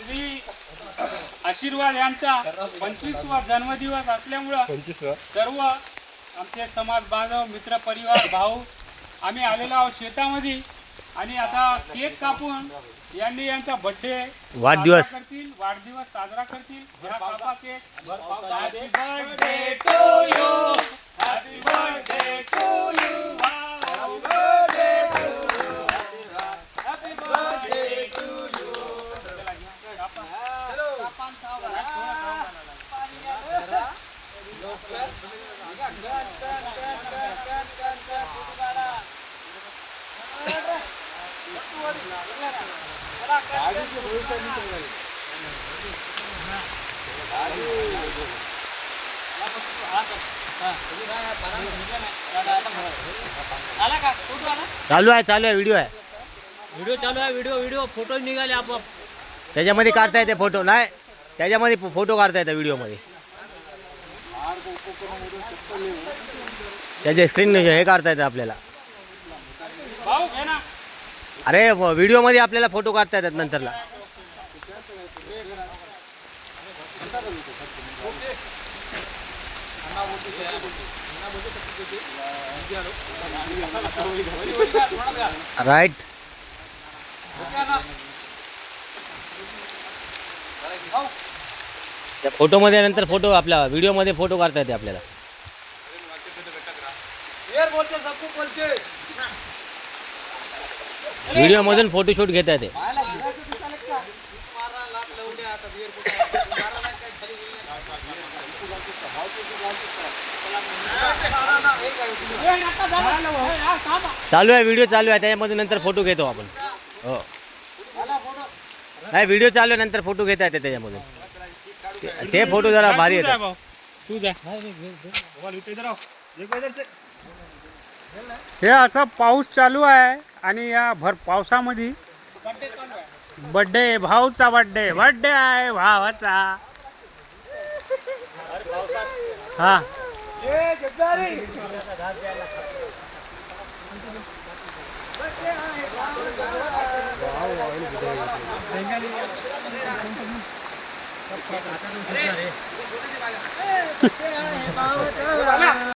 श्री आशीर्वाद यांचा पंचवीसवा जन्मदिवस असल्यामुळं सर्व आमचे समाज बांधव मित्र परिवार भाऊ आम्ही आलेलो आहोत शेतामध्ये आणि आता केक कापून यांनी यांचा बर्थडे वाढदिवस. करतील वाढदिवस साजरा करतील. कापा cake. Birthday to you happy birthday to you happy birthday happy birthday to you चला घ्या कापा कापा आणि खावा. आला का फोटो आला चालू आहे चालू आहे व्हिडिओ आहे. व्हिडिओ चालू आहे व्हिडिओ व्हिडिओ फोटो निघाले आपोआप. त्याच्यामध्ये काढता येते फोटो नाही त्याच्यामध्ये फोटो काढता येतात व्हिडिओमध्ये त्याचे स्क्रीन हे काढता येतं आपल्याला. अरे व्हिडिओमध्ये आपल्याला फोटो काढता येतात नंतरला. राईट त्या फोटोमध्ये नंतर फोटो आपल्या व्हिडिओमध्ये फोटो काढता येते आपल्याला. व्हिडिओमधून फोटोशूट घेता येते. चालू आहे व्हिडिओ चालू आहे. त्याच्यामध्ये नंतर फोटो घेतो आपण. हो. नाही व्हिडिओ चालू आहे नंतर फोटो घेता येते त्याच्यामधून. ते- ते फोटो जरा भारी तू द्या येतात भाऊ तू द्या हे असं पाऊस चालू आहे आणि या भर पावसामध्ये बड्डे भाऊचा बड्डे बड्डे आहे भावाचा. हा. เฮ้เฮ้เฮ้